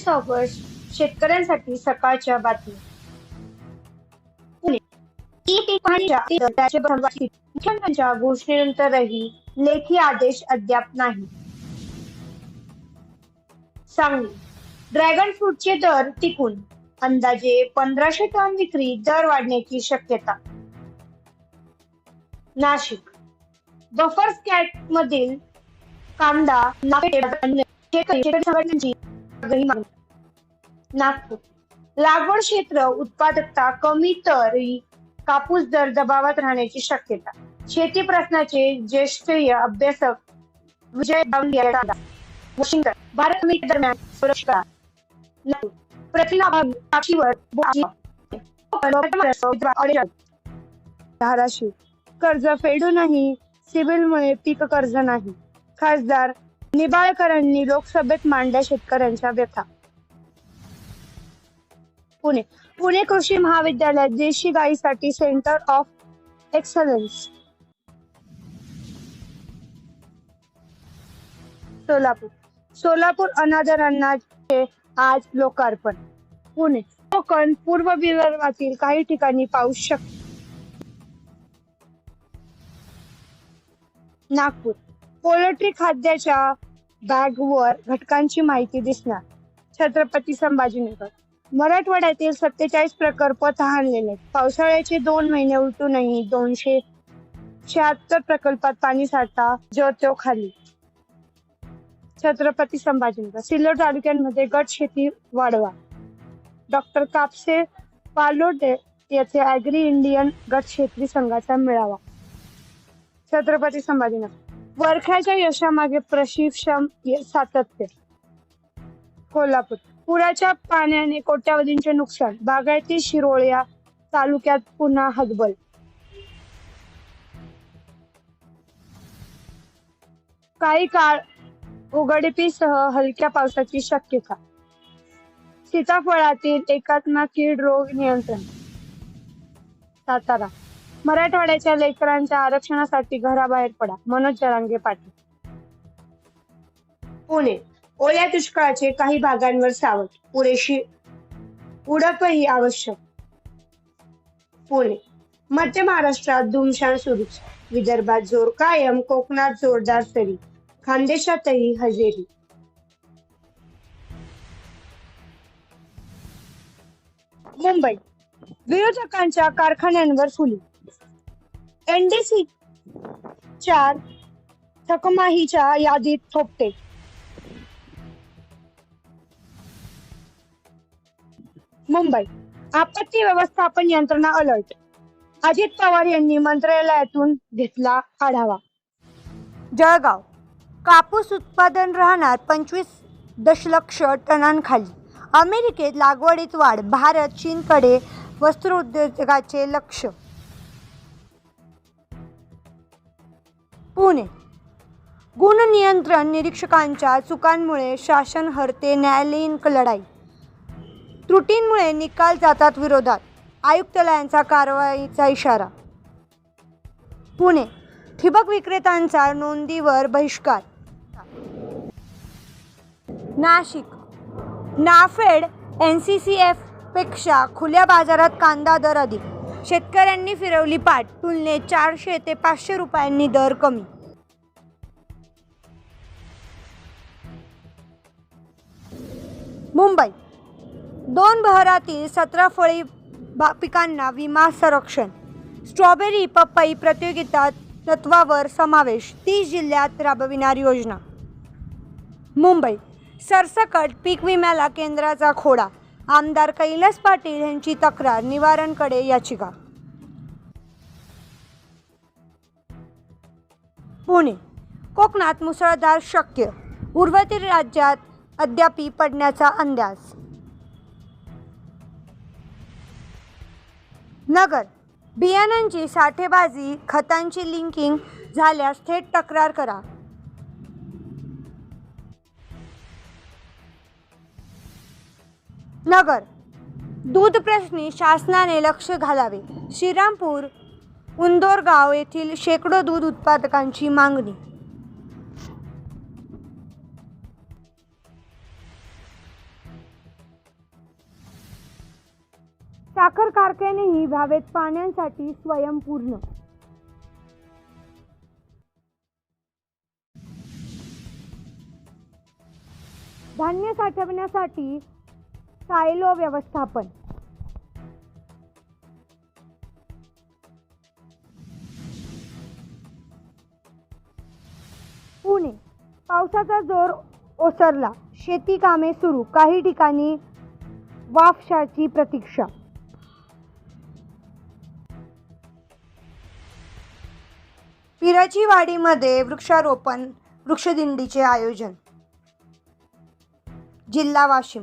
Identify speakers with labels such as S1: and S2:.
S1: एकोणीस ऑगस्ट शेतकऱ्यांसाठी सकाळच्या बातमी मुख्यमंत्र्यांच्या घोषणेनंतरही लेखी आदेश अद्याप नाही. सांगली. ड्रॅगन फ्रूटचे दर टिकून अंदाजे पंधराशे टन विक्री दर वाढण्याची शक्यता. नाशिक. बफर स्कॅट मधील कांदा शेतकरी संघटनांची आग्रही मागणी नागपूर. लागवड क्षेत्र उत्पादकता कमी तरी कापूस दर दबावात राहण्याची शक्यता. शेती प्रश्नाचे ज्येष्ठ अभ्यासक विजय वॉशिंग्टन भारत अमेरिका दरम्यान सुरक्षा धाराशिव. कर्ज फेडूनही सिबिलमुळे पीक कर्ज नाही. खासदार निबाळकरांनी लोकसभेत मांडल्या शेतकऱ्यांच्या व्यथा. पुणे. पुणे कृषी महाविद्यालयात देशी गायीसाठी centre of excellence. Solapur. Solapur अनादरांनाचे आज लोकार्पण. पुणे. कोकण पूर्व विदर्भातील काही ठिकाणी पाऊस शक नागपूर. पोल्ट्री खाद्याच्या बॅगवर घटकांची माहिती दिसणार. छत्रपती संभाजीनगर. मराठवाड्यातील सत्तेचाळीस प्रकल्प तहानलेले पावसाळ्याचे दोन महिने उलटूनही दोनशे शहात्तर प्रकल्पात पाणी साठा जो खाली. छत्रपती संभाजीनगर. सिल्लोड तालुक्यांमध्ये गट शेती वाढवा. डॉक्टर कापसे पालोडे येथे अॅग्री इंडियन गट शेती संघाचा मेळावा. छत्रपती संभाजीनगर. वरख्याच्या यशामागे प्रशिक्षण सातत्य. कोल्हापूर. पुराच्या पाण्याने कोट्यावधींचे नुकसान. बागायती शिरोळ्या तालुक्यात पुन्हा हतबल. काही काळ उघडपीसह हलक्या पावसाची शक्यता. सीताफळातील एकात्मा कीड रोग नियंत्रण. सातारा. मराठवाड्याच्या लेकरांच्या आरक्षणासाठी घराबाहेर पडा. मनोज जरांगे पाटील. पुणे. ओल्या दुष्काळाचे काही भागांवर सावट. पुरेशी उडपही आवश्यक. पुणे. मध्य महाराष्ट्रात धुमशान सुरूच. विदर्भात जोर कायम कोकणात जोरदार सरी. खानदेशातही हजेरी. मुंबई. विरोधकांच्या कारखान्यांवर फुली. एनडीसी चार थकमाहीच्या यादीत थोपटे मुंबई आपत्ती व्यवस्थापन यंत्रणा अलर्ट. अजित पवार यांनी मंत्रालयातून घेतला आढावा. जळगाव कापूस उत्पादन राहणार पंचवीस दशलक्ष टनांखाली. अमेरिकेत लागवडीत वाढ भारत चीनकडे वस्त्रोद्योगाचे लक्ष. पुणे. गुण नियंत्रण निरीक्षकांच्या चुकांमुळे शासन हरते न्यायालयीन लढाई. त्रुटींमुळे निकाल जातात विरोधात. आयुक्तालयांचा कारवाईचा इशारा. पुणे. ठिबक विक्रेत्यांचा नोंदीवर बहिष्कार. Nashik. NAFED N C C एफपेक्षा खुल्या बाजारात कांदा दर अधिक. शेतकऱ्यांनी फिरवली पाठ. तुलनेत चारशे ते पाचशे रुपयांनी दर कमी. मुंबई. दोन बहरातील सतरा फळी पिकांना विमा संरक्षण. स्ट्रॉबेरी पपई प्रतियोगिता तत्वावर समावेश. तीस जिल्ह्यात राबविणार योजना. मुंबई. सरसकट पीक विम्याला केंद्राचा खोडा. आमदार कैलास पाटील यांची तक्रार निवारणकडे याचिका. पुणे कोकणात मुसळधार शक्य उर्वरित राज्यात अद्यापी पडण्याचा अंदाज. नगर बियाणांची साठेबाजी खतांची लिंकिंग झाल्यास थेट तक्रार करा. नगर. दूध प्रश्नी शासनाने लक्ष घालावे. श्रीरामपूर उंदोरगाव येथील शेकडो दूध उत्पादकांची मागणी.
S2: साखर कारखानेही भावेत पाण्यासाठी स्वयंपूर्ण धान्य साठवण्यासाठी सायलो व्यवस्थापन. पुणे. पावसाचा जोर ओसरला. शेती कामे सुरू. काही ठिकाणी वाफशाची प्रतीक्षा. पिराची वाडीमध्ये वृक्षारोपण वृक्षदिंडीचे आयोजन. जिल्हा वाशिम.